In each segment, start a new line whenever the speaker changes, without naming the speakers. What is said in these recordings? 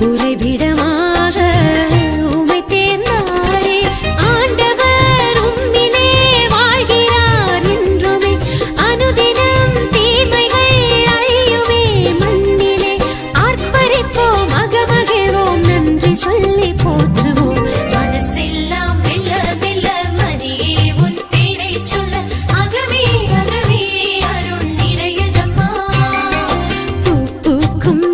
உறைவிடமாக உமை தேர்ந்தாரே. ஆண்டவர் உம்மிலே வாழ்கிறார் என்றுமே. அனுதினம் தீமைகள் அழியுமே மண்ணிலே. ஆர்ப்பரிப்போம் அகமகிழ்வோம் நன்றி சொல்லி போற்றுவோம். மனசெல்லாம் மெல்ல மெல்ல உன் பேரை சொல்ல. அகமே அகமே அருள் நிறையதம்மா. பூக்கும்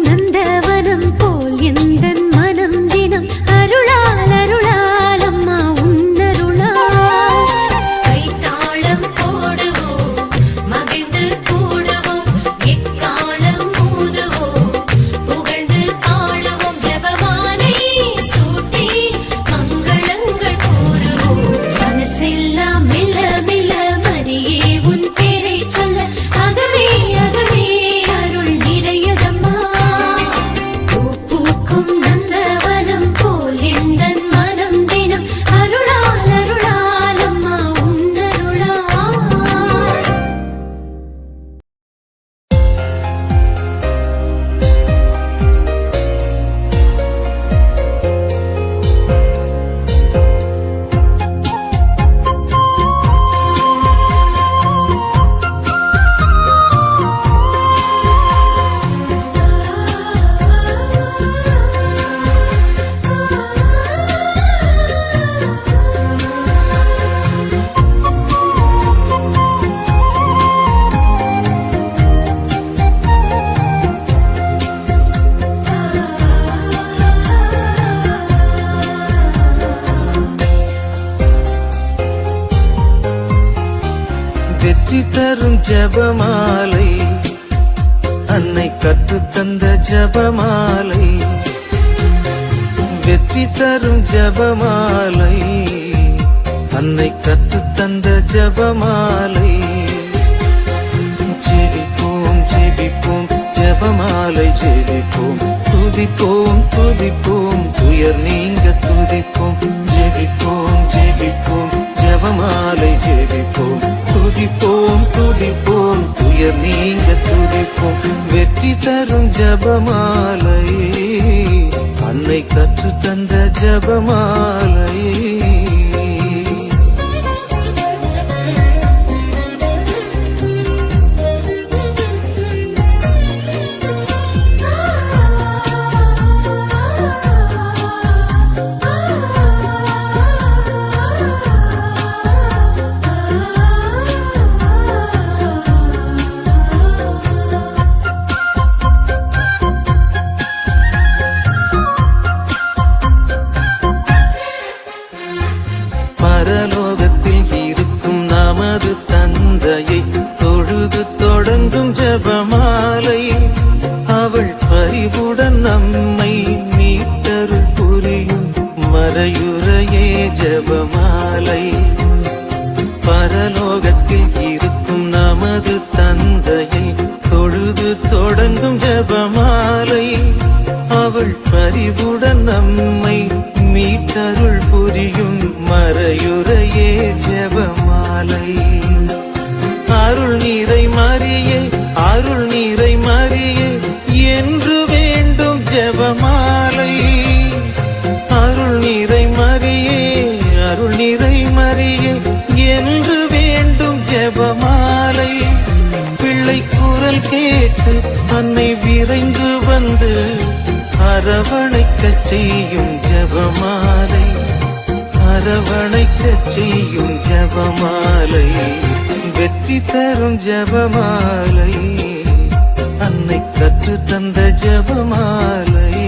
ஜபமாலை
அன்னை கற்றுத்தந்த ஜபமாலை வெற்றி தரும் ஜபமாலை அன்னை கற்றுத்தந்த ஜபமாலை. ஜெபிப்போம் ஜெபிப்போம் ஜபமாலை ஜெபிப்போம். துதிப்போம் துதிப்போம் துயர் நீங்க துதிப்போம். ஜெபிப்போம் ஜெபிப்போம் ஜபமாலை ஜெபிப்போம். துதிப்போம் துதிப்போம். துயர் நீங்க துதிப்போம். வெற்றி தரும் ஜபமாலை அன்னை கற்று தந்த ஜபமாலை பரலோகத்தில் இருக்கும் நமது தந்தையை தொழுது தொடங்கும் ஜபமாலை அவள் பரிவுடன் நம்மை மீட்டருள் புரியும் மறையுறையே ஜபமாலை அருள் நீரை மாறியே அருள் நீரை மாறியே என்று வேண்டும் ஜபமாலை அருள் நீரை மறியே அருள் நீரை மறியே கேட்டு தன்னை விரைந்து வந்து அரவணைக்க செய்யும் ஜபமாலை. அரவணைக்க செய்யும் ஜபமாலை. வெற்றி தரும் ஜபமாலை. அன்னை கற்று தந்த ஜபமாலை.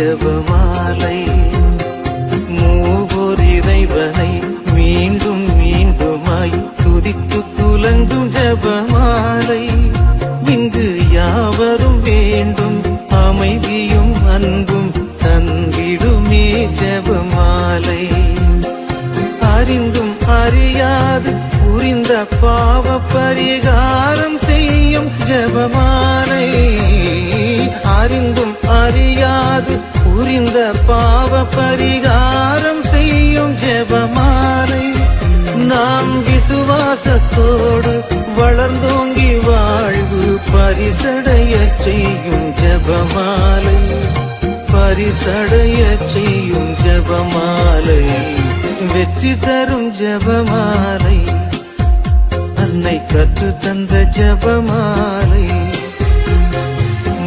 ஜபமாலை மூவோர் இறைவனை மீண்டும் மீண்டுமாய் துதித்து துலங்கும் ஜபமாலை. இங்கு யாவரும் வேண்டும் அமைதியும் அன்பும் தந்திடுமே ஜபமாலை. அறிந்தும் அறியாது புரிந்த பாவ பரிகாரம் செய்யும் ஜபமாலை. அறிந்தும் அறியாது புரிந்த பாவ பரிகாரம் செய்யும் ஜெபமாலை. நாம் விசுவாசத்தோடு வளர்ந்தோங்கி வாழ்வு பரிசடைய செய்யும் ஜபமாலை. பரிசடைய செய்யும் ஜபமாலை. வெற்றி தரும் ஜபமாலை. அன்னை கற்று தந்த ஜபமாலை.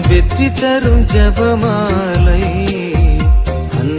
வெற்றி தரும் ஜபமாலை.